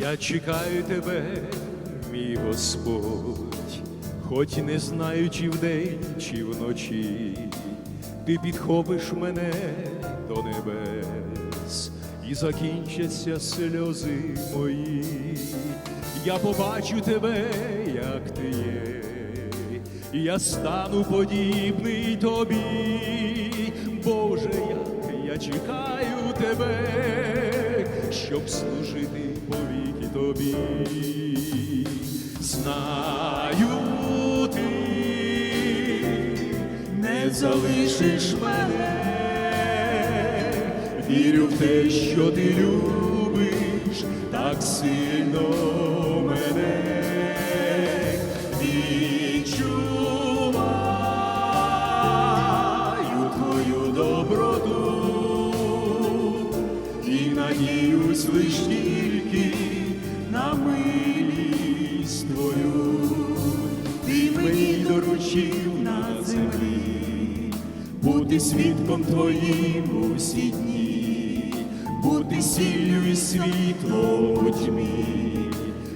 Я чекаю тебе, мій Господь, хоч не знаю, чи вдень, чи вночі, ти підхопиш мене до небес, і закінчаться сльози мої. Я побачу тебе, як ти є, і я стану подібний тобі, Боже, як я чекаю тебе, щоб служити повіки тобі. Знаю ти не залишиш мене, вірю в те, що ти любиш так сильно мене. Відчуваю і надіюсь лиш тільки на милість твою. Ти мені доручив на землі, бути свідком твоїм усі дні, бути сіллю і світлом у тьмі,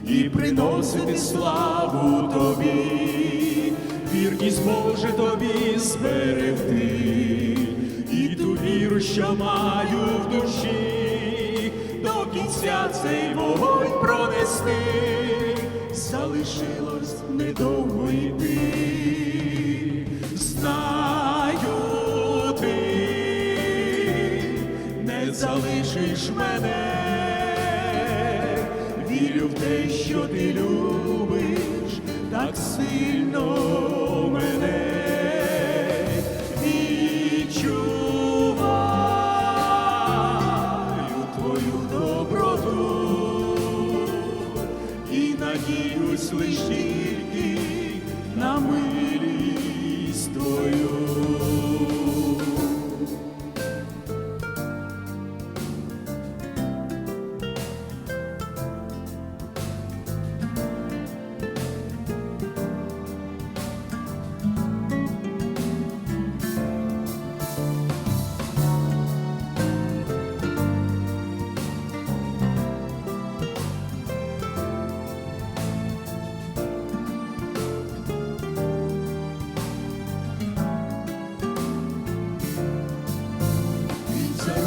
і приносити славу тобі, вірність Боже тобі зберегти, і ту віру, що маю в душі, до цей вогонь пронести, залишилось недовго йти. Знаю ти не залишиш мене, вірю в те, що ти любиш так сильно мене.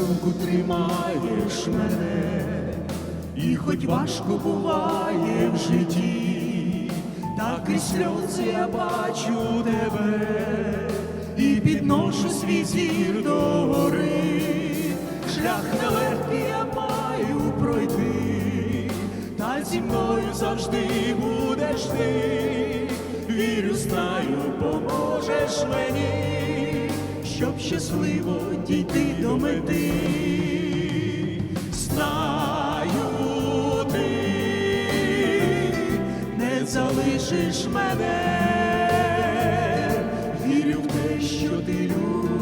Руку тримаєш мене, і хоч важко буває в житті, так і сльози я бачу тебе, і підношу свій зір до гори, шлях нелегкий я маю пройти, та зі мною завжди будеш ти, вірю, знаю, поможеш мені щоб щасливо дійти до мети. Знаю ти не залишиш мене, вірю в те, що ти любиш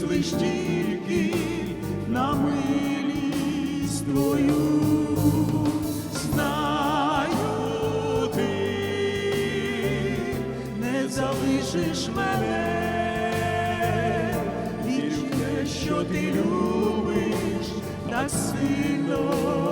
надіюсь лиш тільки на милість твою. Знаю ти не залишиш мене, те, що ти любиш так сильно